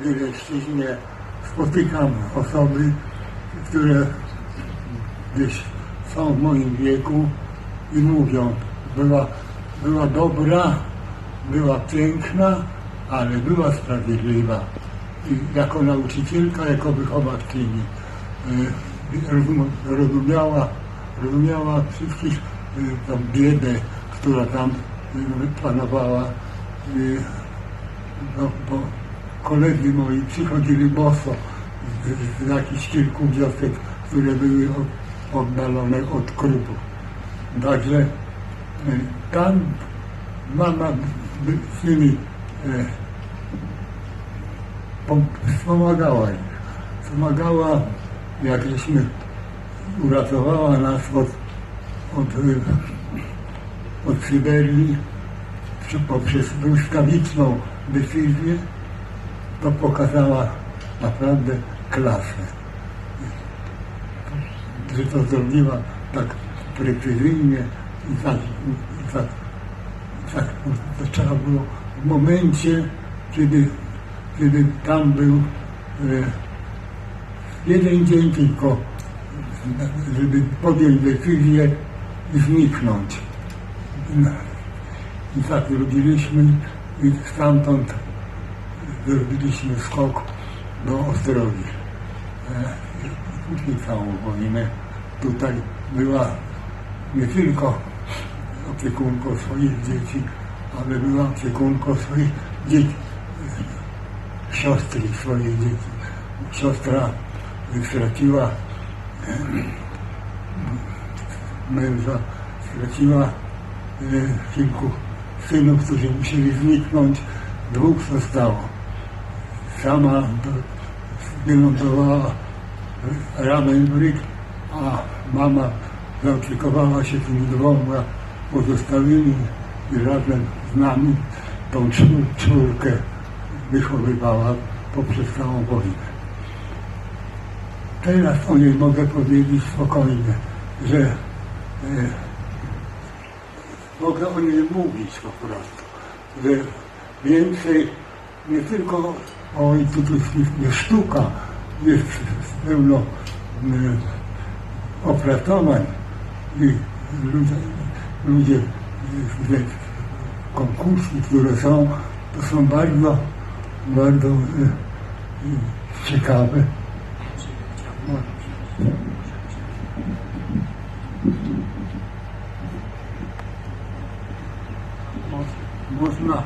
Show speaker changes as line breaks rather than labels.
w Wileńszczyźnie spotykam osoby, które gdzieś są w moim wieku i mówią, była, była dobra, była piękna, ale była sprawiedliwa. I jako nauczycielka, jako wychowawczyni rozum- rozumiała, rozumiała wszystkich y, tą biedę, która tam y, panowała. No, bo koledzy moi przychodzili boso z, z jakichś kilku wiosek, które były od, oddalone od krupów. Także y, tam mama z nimi e, pom- wspomagała ich. Wspomagała, jak żeśmy uratowała nas od, od, od Syberii poprzez błyskawiczną decyzję, to pokazała naprawdę klasę. Że to zrobiła tak precyzyjnie i tak, i tak, i tak to trzeba było w momencie, kiedy, kiedy tam był e, jeden dzień tylko, żeby podjąć decyzję i zniknąć. I tak robiliśmy i stamtąd zrobiliśmy skok do Ostrowi. E, Później całą wojnę tutaj była nie tylko opiekunką swoich dzieci, ale była opiekunką swoich dzieci, e, siostry swoich dzieci. Siostra straciła e, męża, straciła kilku synów, którzy musieli zniknąć. Dwóch zostało. Sama do- wylądowała Ramenbryk, a mama zaopiekowała się tymi dwoma pozostałymi i razem z nami tą czwórkę wychowywała poprzez całą wojnę. Teraz o niej mogę powiedzieć spokojnie, że e, mogę o niej mówić po prostu, że więcej nie tylko o instytucji sztuka jest pełno e, opracowań i ludzie, ludzie konkursy, które są, to są bardzo, bardzo e, ciekawe. Mo- Można